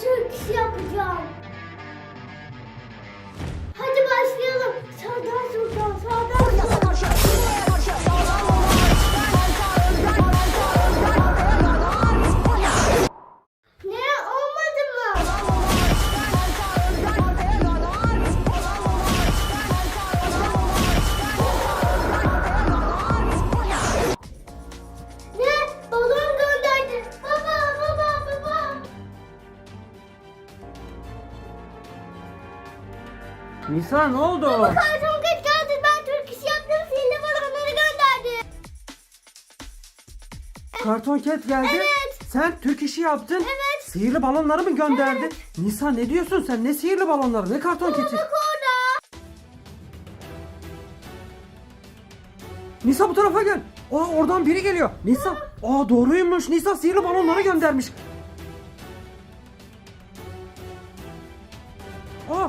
Türk işi yapacağım. Nisa ne oldu? Karton geç geldi. Ben Türk işi yaptım. Sihirli balonları gönderdi. Karton Cat geldi. Evet. Sen Türk işi yaptın. Evet. Sihirli balonları mı gönderdi? Nisa ne diyorsun sen? Ne sihirli balonları? Ne Karton Cat'i? Bak orada. Nisa bu tarafa gel. Aa oradan biri geliyor. Nisa. Aa doğruymuş. Nisa sihirli balonları göndermiş. Aa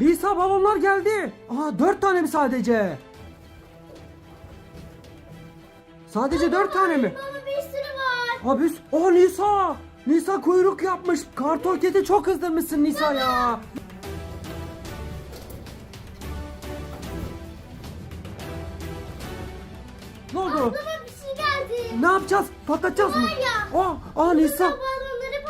Baba. Nisa balonlar geldi. Aa dört tane mi sadece? Sadece dört tane mi? Baba bir sürü var. Abi o Nisa. Nisa kuyruk yapmış. Kartoketi çok kızdırmışsın Nisa ya. Ne oldu? Baba bir şey geldi. Ne yapacağız? Patlatacağız mı? Var ya. Aa, aa Nisa. Patlatacağım.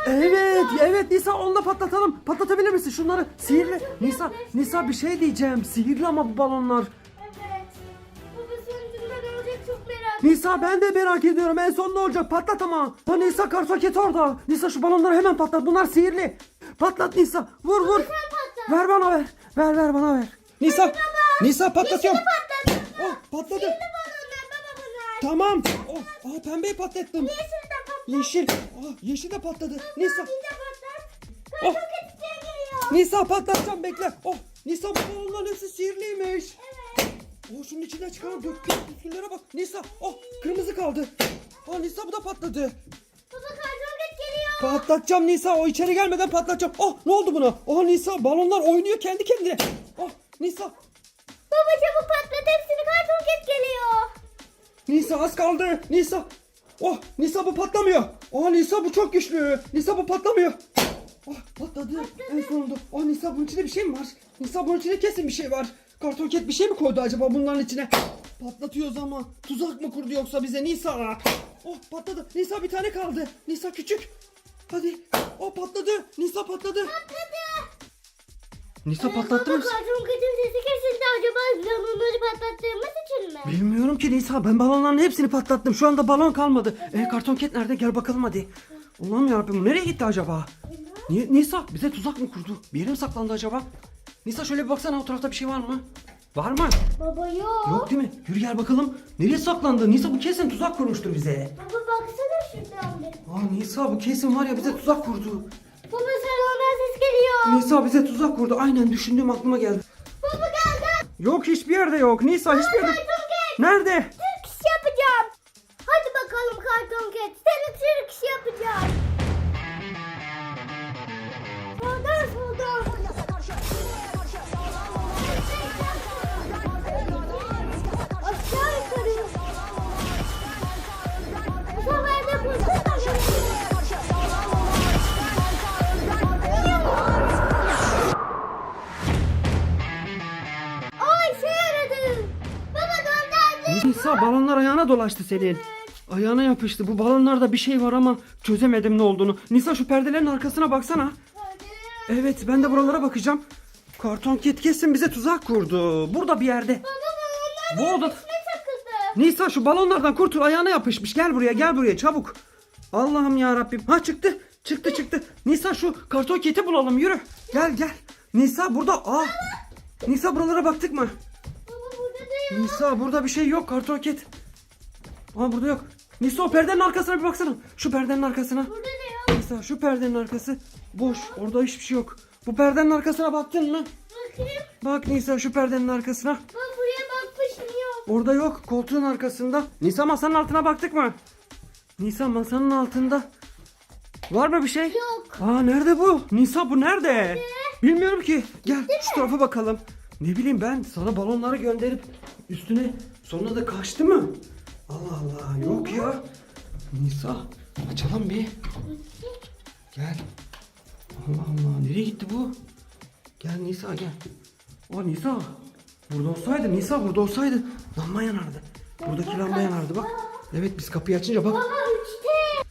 Evet, evet Nisa onu da patlatalım. Patlatabilir misin şunları? Sihirli. Nisa, Nisa bir şey diyeceğim. Sihirli ama bu balonlar. Evet. Baba sonucunda ne olacak çok merak Nisa ben de merak ediyorum. En son ne olacak? Patlat ama. Ha Nisa kartoket orada. Nisa şu balonları hemen patlat. Bunlar sihirli. Patlat Nisa. Vur vur. Sen patlat. Ver bana ver. Ver ver bana ver. Nisa. Nisa patlatıyorum. Patlat. Oh patladı. Balonlar baba bunlar. Tamam. Oh, aa, pembeyi patlattım. Yeşil de. Yeşil. Aa, yeşil de patladı. Nisa. Oh. Giriyor. Nisa patlatacağım bekle. Oh Nisa bu balonların hepsi sihirliymiş. Evet. Oh şunun içine çıkan döktü. Üstünlere bak. Nisa. Oh kırmızı kaldı. Oh Nisa bu da patladı. Baba karton geliyor. Patlatacağım Nisa. O içeri gelmeden patlatacağım. Oh ne oldu buna? Oh Nisa balonlar oynuyor kendi kendine. Oh Nisa. Baba çabuk patlat hepsini karton geliyor. Nisa az kaldı. Nisa. Oh Nisa bu patlamıyor. Oh Nisa bu çok güçlü. Nisa bu patlamıyor. Oh patladı. En sonunda. Oh Nisa bunun içinde bir şey mi var? Nisa bunun içinde kesin bir şey var. Kartonket bir şey mi koydu acaba bunların içine? Patlatıyoruz ama. Tuzak mı kurdu yoksa bize Nisa? Oh patladı. Nisa bir tane kaldı. Nisa küçük. Hadi. Oh patladı. Nisa patladı. Patladı. Nisa patlattı mı? Baba karton sesi kesildi acaba balonları patlattığımız için mi? Bilmiyorum ki Nisa. Ben balonların hepsini patlattım. Şu anda balon kalmadı. E karton ket nerede? Gel bakalım hadi. Allah'ım yarabbim nereye gitti acaba? Ni- Nisa bize tuzak mı kurdu? Bir yere mi saklandı acaba? Nisa şöyle bir baksana o tarafta bir şey var mı? Var mı? Baba yok. Yok değil mi? Yürü gel bakalım. Nereye saklandı? Nisa bu kesin tuzak kurmuştur bize. Baba baksana şuradan bir. Aa Nisa bu kesin var ya bize tuzak kurdu. Baba salondan geliyor. Nisa bize tuzak kurdu. Aynen düşündüğüm aklıma geldi. Baba gel gel. Yok hiçbir yerde yok. Nisa hiçbir yerde. Nerede? Türk iş yapacağım. Hadi bakalım karton ket. Seni Türk iş yapacağım. Balonlar ayağına dolaştı senin. Ayağına yapıştı. Bu balonlarda bir şey var ama çözemedim ne olduğunu. Nisa şu perdelerin arkasına baksana. Evet ben de buralara bakacağım. Karton ket kesin bize tuzak kurdu. Burada bir yerde. Baba Bu balonlar oda... ne takıldı? Nisa şu balonlardan kurtul ayağına yapışmış. Gel buraya gel buraya çabuk. Allah'ım ya Rabbim. Ha çıktı. Çıktı çıktı. Nisa şu karton keti bulalım yürü. Gel gel. Nisa burada. Aa. Nisa buralara baktık mı? Baba burada da yok. Nisa burada bir şey yok karton ket. Aa burada yok. Nisa o perdenin arkasına bir baksana. Şu perdenin arkasına. Burada da yok. Nisa şu perdenin arkası boş. Orada hiçbir şey yok. Bu perdenin arkasına baktın mı? Bakayım. Bak Nisa şu perdenin arkasına. Baba buraya bakmışım yok. Orada yok. Koltuğun arkasında. Nisa masanın altına baktık mı? Nisa masanın altında. Var mı bir şey? Yok. Aa nerede bu? Nisa bu nerede? Bilmiyorum ki. Gel şu tarafa bakalım. Ne bileyim ben sana balonları gönderip üstüne sonra da kaçtı mı? Allah Allah yok ya. Nisa açalım bir. Gel. Allah Allah nereye gitti bu? Gel Nisa gel. Aa Nisa. Burada olsaydı Nisa burada olsaydı lamba yanardı. Buradaki lamba yanardı bak. Evet biz kapıyı açınca bak. Baba.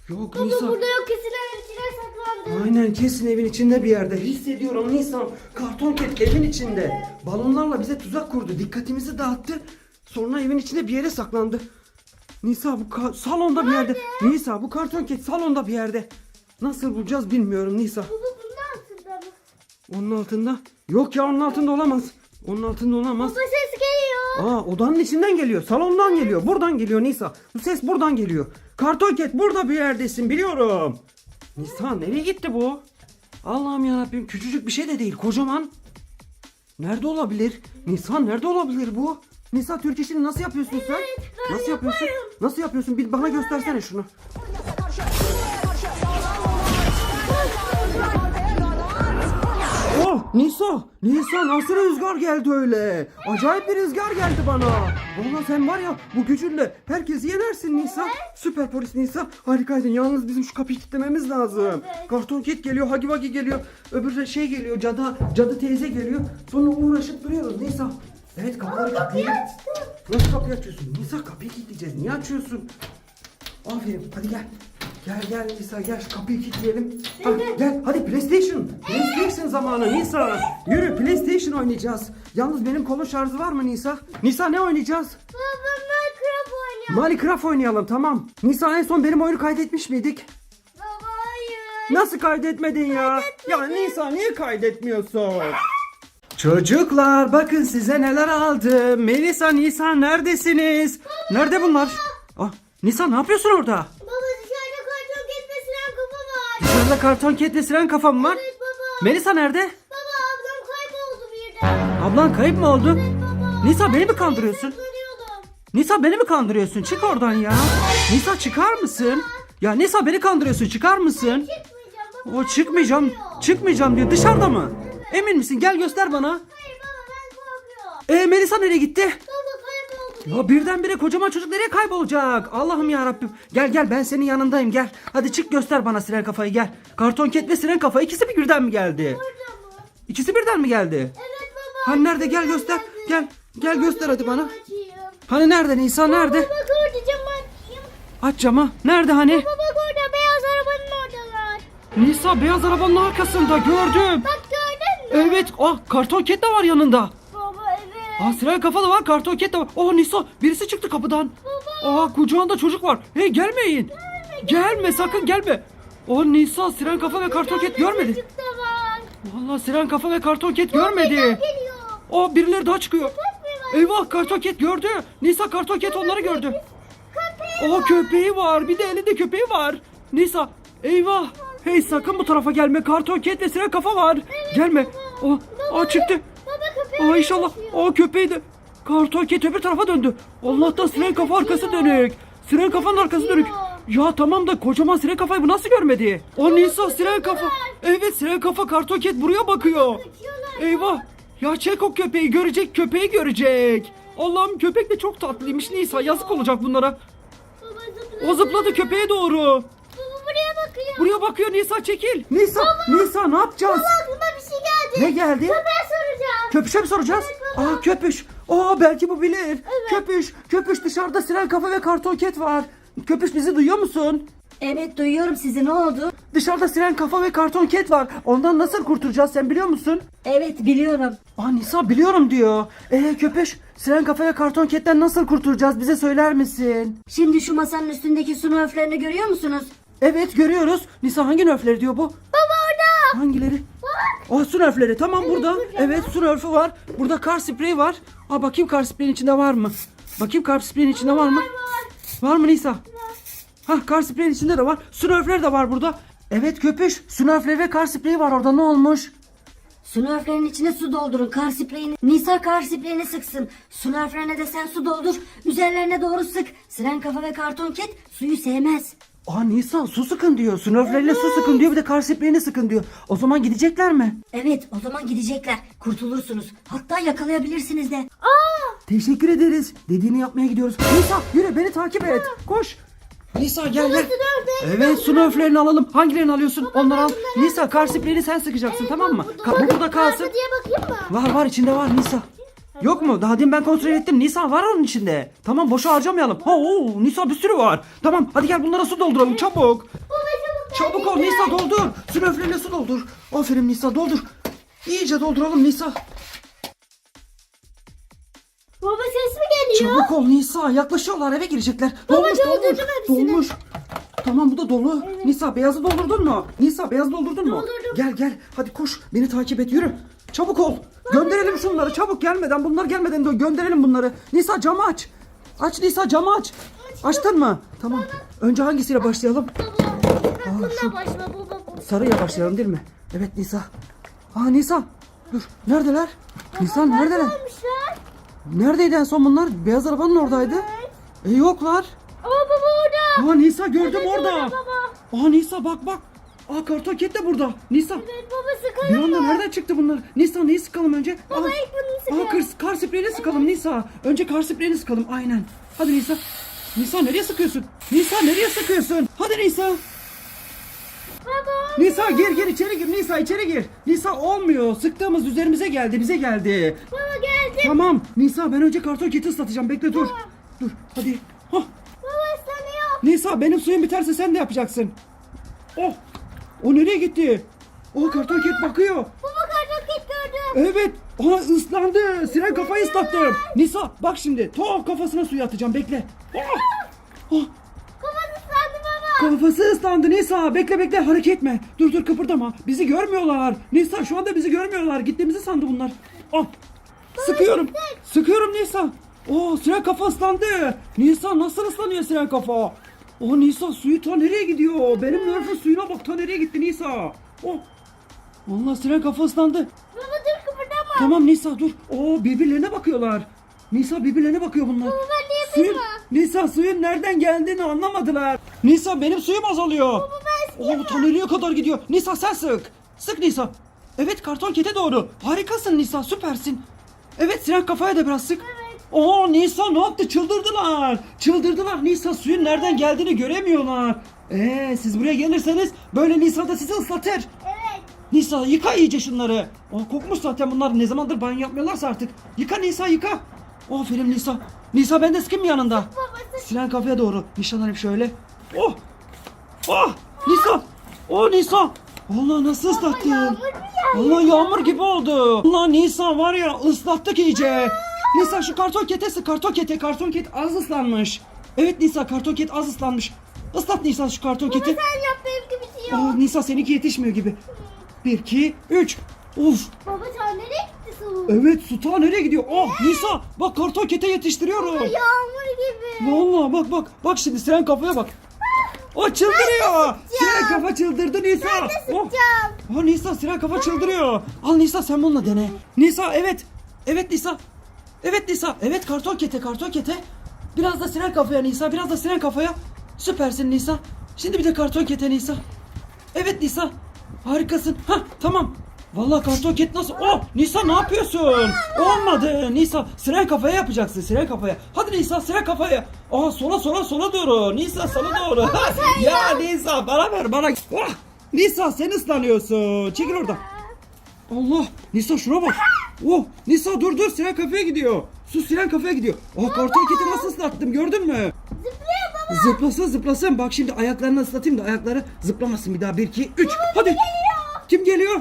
Yok Baba Nisa. burada yok kesin evin içine saklandı. Aynen kesin evin içinde bir yerde. Hissediyorum Nisa. Karton ket evin içinde. Balonlarla bize tuzak kurdu. Dikkatimizi dağıttı. Sonra evin içinde bir yere saklandı. Nisa bu ka- salonda bir yerde. Nisa bu karton ket salonda bir yerde. Nasıl bulacağız bilmiyorum Nisa. Baba bunun altında mı? Onun altında. Yok ya onun altında olamaz. Onun altında olamaz. Baba ses geliyor. Aa odanın içinden geliyor. Salondan geliyor. Buradan geliyor Nisa. Bu ses buradan geliyor. Karton ket burada bir yerdesin biliyorum. Nisa nereye gitti bu? Allah'ım yarabbim küçücük bir şey de değil kocaman. Nerede olabilir? Nisa nerede olabilir bu? Nisa Türk işini nasıl yapıyorsun sen? Nasıl yapıyorsun? Nasıl yapıyorsun? Bir bana göstersene şunu. Oh Nisa, Nisa nasıl rüzgar geldi öyle? Acayip bir rüzgar geldi bana. Valla sen var ya bu gücünle herkesi yenersin Nisa. Süper polis Nisa. Harikaydın. Yalnız bizim şu kapıyı kilitlememiz lazım. Karton kit geliyor, Hagi Vagi geliyor. Öbür şey geliyor, cadı, cadı teyze geliyor. Sonra uğraşıp duruyoruz Nisa. Evet kapıları kilitleyelim. Nasıl kapıyı açıyorsun? Nisa kapıyı kilitleyeceğiz. Niye açıyorsun? Aferin hadi gel. Gel gel Nisa gel şu kapıyı kilitleyelim. Ha, gel hadi PlayStation. PlayStation zamanı Nisa. Yürü PlayStation oynayacağız. Yalnız benim kolun şarjı var mı Nisa? Nisa ne oynayacağız? Baba Minecraft oynuyor. Minecraft oynayalım tamam. Nisa en son benim oyunu kaydetmiş miydik? Baba hayır. Nasıl kaydetmedin ya? Ya Nisa niye kaydetmiyorsun? Çocuklar bakın size neler aldım. Melisa, Nisa neredesiniz? Nerede bunlar? Ah, Nisa ne yapıyorsun orada? Baba dışarıda karton kesmesilen kafa var. Dışarıda karton ketle siren kafam var. Evet baba. Melisa nerede? Baba ablam kayboldu birden. Ablan kayıp mı oldu? Baba. Nisa beni mi kandırıyorsun? Nisa beni mi kandırıyorsun? Çık oradan ya. Nisa çıkar mısın? Ya Nisa beni kandırıyorsun. Çıkar mısın? Çıkmayacağım baba. O çıkmayacağım. Çıkmayacağım diyor. Dışarıda mı? Emin misin? Gel göster bana. Hayır baba ben korkuyorum. E Melisa nereye gitti? Baba kayboldu. Ya birdenbire kocaman çocuk nereye kaybolacak? Allah'ım ya Rabbim. Gel gel ben senin yanındayım gel. Hadi çık göster bana siren kafayı gel. Karton ket ve siren kafa ikisi bir birden mi geldi? Burada mı? İkisi birden mi geldi? Evet baba. Hani nerede gel göster. Gel. Gel göster hadi bana. Açayım. Hani nerede Nisa nerede? Baba orada camı açayım. Aç camı. Nerede hani? Baba bak orada beyaz arabanın oradalar. Nisa beyaz arabanın arkasında gördüm. Bak? Evet. Ah karton ket de var yanında. Baba evet. Ah siren kafa da var karton ket de var. Oh Nisa birisi çıktı kapıdan. Aa kucağında çocuk var. Hey gelmeyin. Gelme sakın gelme. Oh Nisa siren kafa ve karton ket görmedi. Vallahi siren kafa ve karton ket görmedi. geliyor. Oh birileri daha çıkıyor. Eyvah karton ket gördü. Nisa karton ket onları gördü. Köpeği Oh köpeği var. Bir de elinde köpeği var. Nisa eyvah. Hey sakın bu tarafa gelme. Karton ket ve siren kafa var. Gelme. Oh, oh çıktı. Baba köpeği Aa inşallah. O köpeği de. Karton öbür tarafa döndü. Allah'tan siren kafa arkası dönük. Siren kafanın arkası dönük. Ya tamam da kocaman siren kafayı bu nasıl görmedi? O Nisa siren kafa. Evet siren kafa karton ket buraya bakıyor. Eyvah. Ya çek o köpeği görecek köpeği görecek. Allah'ım köpek de çok tatlıymış Nisa yazık olacak bunlara. O zıpladı köpeğe doğru. Buraya bakıyor. Buraya bakıyor Nisa çekil. Nisa Nisa ne yapacağız? Baba aklıma geldi. Ne geldi? Ben soracağım. Köpüşe mi soracağız? Aa köpüş. Aa belki bu bilir. Köpüş. Köpüş dışarıda siren kafa ve karton ket var. Köpüş bizi duyuyor musun? Evet duyuyorum sizi ne oldu? Dışarıda siren kafa ve karton ket var. Ondan nasıl kurtulacağız sen biliyor musun? Evet biliyorum. Aa Nisa biliyorum diyor. Ee köpüş siren kafa ve karton ketten nasıl kurtulacağız bize söyler misin? Şimdi şu masanın üstündeki su nöflerini görüyor musunuz? Evet görüyoruz. Nisa hangi nöfleri diyor bu? Baba orada. Hangileri? Bak. Aa su nörfleri tamam burada. Evet su nörfü var. Burada kar spreyi var. Aa bakayım kar spreyin içinde var mı? Bakayım kar spreyin içinde var mı? Var mı Nisa? Hah kar spreyin içinde de var. Su nörfleri de var burada. Evet köpüş. Su nörfleri ve kar spreyi var orada ne olmuş? Su nöflerinin içine su doldurun kar spreyini. Nisa kar spreyini sıksın. Su nöflerine de sen su doldur. Üzerlerine doğru sık. Siren kafa ve karton ket suyu sevmez. Aa Nisa su sıkın diyor. Su nörfleriyle su sıkın diyor. Bir de kar sıkın diyor. O zaman gidecekler mi? Evet o zaman gidecekler. Kurtulursunuz. Hatta yakalayabilirsiniz de. Aa. Teşekkür ederiz. Dediğini yapmaya gidiyoruz. Nisa yürü beni takip et. Koş. Nisa gel gel. Evet su nöflerini alalım. Hangilerini alıyorsun? Onları al. Nisa kar spreyini sen sıkacaksın tamam mı? Ka- bu burada kalsın. diye bakayım mı? Var var içinde var Nisa. Yok mu? Daha demin ben kontrol ettim. Nisa var onun içinde. Tamam boşa harcamayalım. Ha, oo, Nisa bir sürü var. Tamam hadi gel bunlara su dolduralım çabuk. Baba çabuk. Çabuk ol Nisa doldur. Su nöflerine su doldur. Aferin Nisa doldur. İyice dolduralım Nisa. Baba ses mi geliyor? Çabuk ol Nisa. Yaklaşıyorlar eve girecekler. Dolmuş doldurdum dolmuş. hepsini. Dolmuş. Tamam bu da dolu. Nisa beyazı doldurdun mu? Nisa beyazı doldurdun mu? Doldurdum. Gel gel. Hadi koş. Beni takip et yürü. Çabuk ol. Gönderelim şunları. Çabuk gelmeden. Bunlar gelmeden de gönderelim bunları. Nisa camı aç. Aç Nisa camı aç. Açtın mı? Tamam. Önce hangisiyle başlayalım? Aa, şu- başla baba. Sarıyla başlayalım değil mi? Evet Nisa. Aa Nisa. Dur. Neredeler? Nisa neredeler? Neredeydi en son bunlar? Beyaz arabanın oradaydı. E yoklar. Aa baba orada. Aa Nisa gördüm orada. Aa Nisa bak bak. Aa kartoket de burada. Nisa. Evet baba Bir sıkalım anda mı? nereden çıktı bunlar? Nisa neyi sıkalım önce? Baba Aa, ilk bunu aa sıkalım. kar, kar spreyini sıkalım Nisa. Önce kar spreyini sıkalım aynen. Hadi Nisa. Nisa nereye sıkıyorsun? Nisa nereye sıkıyorsun? Hadi Nisa. Baba. Nisa gir gir içeri gir. Nisa içeri gir. Nisa olmuyor. Sıktığımız üzerimize geldi bize geldi. Baba geldi. Tamam. Nisa ben önce kartoketi ıslatacağım. Bekle dur. Dur hadi. Hah. Baba ıslanıyor. Nisa benim suyum biterse sen de yapacaksın. Oh. O nereye gitti? O kartonket bakıyor. Baba kartoket gördüm. Evet. Aha ıslandı. Siren kafayı ıslattım. Nisa bak şimdi. Tam kafasına suyu atacağım. Bekle. Oh. Oh. Kafası ıslandı baba. Kafası ıslandı Nisa. Bekle bekle hareket etme. Dur dur kıpırdama. Bizi görmüyorlar. Nisa şu anda bizi görmüyorlar. Gittiğimizi sandı bunlar. Ah. Sıkıyorum. Sıkıyorum Nisa. Oo siren kafa ıslandı. Nisa nasıl ıslanıyor siren kafa? O Nisa suyu ta nereye gidiyor? Benim nörfün suyuna bak ta nereye gitti Nisa? Oh. Vallahi siren kafa ıslandı. Baba dur kıpırdama. Tamam Nisa dur. Oo birbirlerine bakıyorlar. Nisa birbirlerine bakıyor bunlar. Baba ben de Suyun? Nisa suyun nereden geldiğini anlamadılar. Nisa benim suyum azalıyor. Baba ben sıkayım Oo ta nereye kadar gidiyor? Nisa sen sık. Sık Nisa. Evet karton kete doğru. Harikasın Nisa süpersin. Evet siren kafaya da biraz sık. Oo Nisa ne yaptı? Çıldırdılar. Çıldırdılar. Nisa suyun nereden geldiğini göremiyorlar. Ee siz buraya gelirseniz böyle Nisa da sizi ıslatır. Evet. Nisa yıka iyice şunları. Aa, kokmuş zaten bunlar ne zamandır banyo yapmıyorlarsa artık. Yıka Nisa yıka. Aferin Nisa. Nisa ben de mı yanında? Baba sık. Silen kafaya doğru. Nişanlanıp şöyle. Oh! Oh! Nisa! Oh Nisa! Allah nasıl ıslattın? Yağmur? Allah yağmur gibi oldu. Allah Nisa var ya ıslattık iyice. Nisa şu karton kete sık karton kete. Karton ket az ıslanmış. Evet Nisa karton ket az ıslanmış. Islat Nisa şu karton Baba keti. sen yap benimki bitiyor. Oh Nisa seninki yetişmiyor gibi. Bir, iki, üç. Uf. Baba sen nereye gitti su? Evet su ta nereye gidiyor? Oh Nisa bak karton kete yetiştiriyorum. Yağmur gibi. Vallahi bak bak bak şimdi siren kafaya bak. O çıldırıyor. Siren kafa çıldırdı Nisa. Oh. Sıkacağım. oh Nisa siren kafa çıldırıyor. Al Nisa sen bununla dene. Nisa evet. Evet Nisa. Evet Nisa. Evet karton kete karton kete. Biraz da siren kafaya Nisa. Biraz da siren kafaya. Süpersin Nisa. Şimdi bir de karton kete Nisa. Evet Nisa. Harikasın. Ha tamam. Vallahi karton ket nasıl? Oh Nisa ne yapıyorsun? Olmadı. Nisa siren kafaya yapacaksın. Siren kafaya. Hadi Nisa siren kafaya. Aa sola sola sola doğru. Nisa sola doğru. ya Nisa bana ver bana. Oh, Nisa sen ıslanıyorsun. Çekil oradan. Allah Nisa şuna bak. Oh Nisa dur dur siren kafaya gidiyor. Su siren kafaya gidiyor. Oh karton keti nasıl ıslattım gördün mü? Zıplıyor baba. Zıplasın zıplasın. Bak şimdi ayaklarını ıslatayım da ayakları zıplamasın bir daha. Bir, iki, üç. Hadi. Kim geliyor?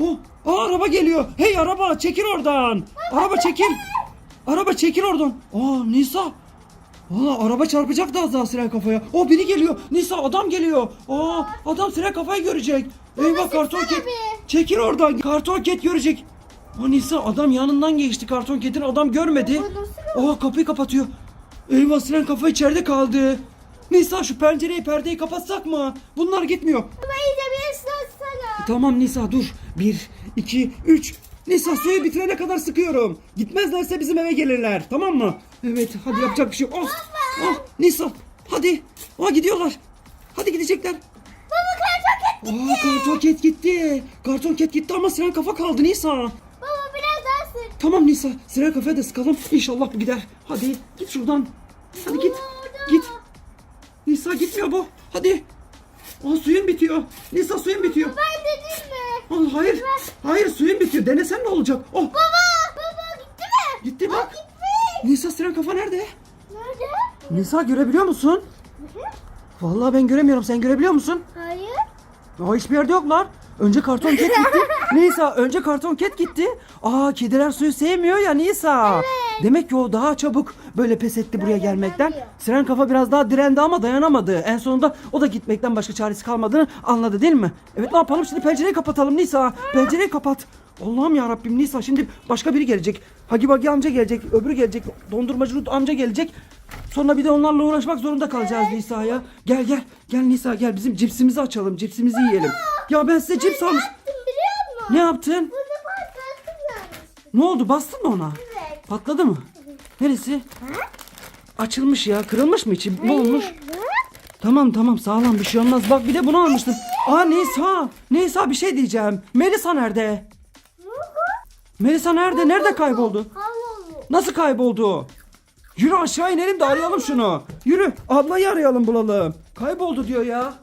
Oh, aa, araba geliyor. Hey araba çekil oradan. Araba çekil. Araba çekil oradan. Aa Nisa. Aa, araba çarpacak da az daha siren kafaya. O biri geliyor. Nisa adam geliyor. Aa, adam siren kafayı görecek. Eyvah karton ket. Çekil oradan. Karton ket görecek. Aa, Nisa adam yanından geçti karton ketin adam görmedi. Aa kapıyı kapatıyor. Eyvah siren kafa içeride kaldı. Nisa şu pencereyi perdeyi kapatsak mı? Bunlar gitmiyor. Bir ıslatsana. Tamam Nisa dur. Bir, iki, üç. Nisa suyu bitirene kadar sıkıyorum. Gitmezlerse bizim eve gelirler. Tamam mı? Evet hadi yapacak bir şey yok. Ah, ah, Nisa hadi. Aa gidiyorlar. Hadi gidecekler. Baba kartoket. Aa karton ket gitti. Karton ket gitti ama siren kafa kaldı Nisa. Baba biraz daha sık. Tamam Nisa siren kafaya da sıkalım. İnşallah bu gider. Hadi git şuradan. Hadi git. Git. Nisa gitmiyor bu. Hadi. Aa suyun bitiyor. Nisa suyun bitiyor. Ben dedim mi? Aa, hayır. Hayır suyun bitiyor. Denesen ne olacak? Oh Baba! Baba gitti mi? gitti bak. Gitti. Nisa siren kafa nerede? Nerede? Nisa görebiliyor musun? Vallahi ben göremiyorum. Sen görebiliyor musun? Hayır. Aa hiçbir yerde yoklar. Önce karton ket gitti. Nisa önce karton ket gitti. Aa kediler suyu sevmiyor ya Nisa. Demek ki o daha çabuk böyle pes etti buraya gelmekten. Siren kafa biraz daha direndi ama dayanamadı. En sonunda o da gitmekten başka çaresi kalmadığını anladı değil mi? Evet ne yapalım şimdi pencereyi kapatalım Nisa. Pencereyi kapat. Allah'ım ya Rabbim Nisa şimdi başka biri gelecek. Hagi Bagi amca gelecek, öbürü gelecek, dondurmacı Ruth amca gelecek. Sonra bir de onlarla uğraşmak zorunda kalacağız Nisa ya. Gel gel, gel Nisa gel bizim cipsimizi açalım, cipsimizi yiyelim. Ya ben size cips almış. Yaptım biliyor musun? Ne yaptın? Bak kalktım vermiştim. Ne oldu? Bastın mı ona? Evet. Patladı mı? Neresi? Açılmış ya. Kırılmış mı içi? Ne olmuş? Tamam tamam sağlam bir şey olmaz. Bak bir de bunu almıştım. Aa Nisa. Nisa bir şey diyeceğim. Melisa nerede? Melisa nerede? Nerede kayboldu? Havlu. Nasıl kayboldu? Yürü aşağı inelim de arayalım şunu. Yürü ablayı arayalım bulalım. Kayboldu diyor ya.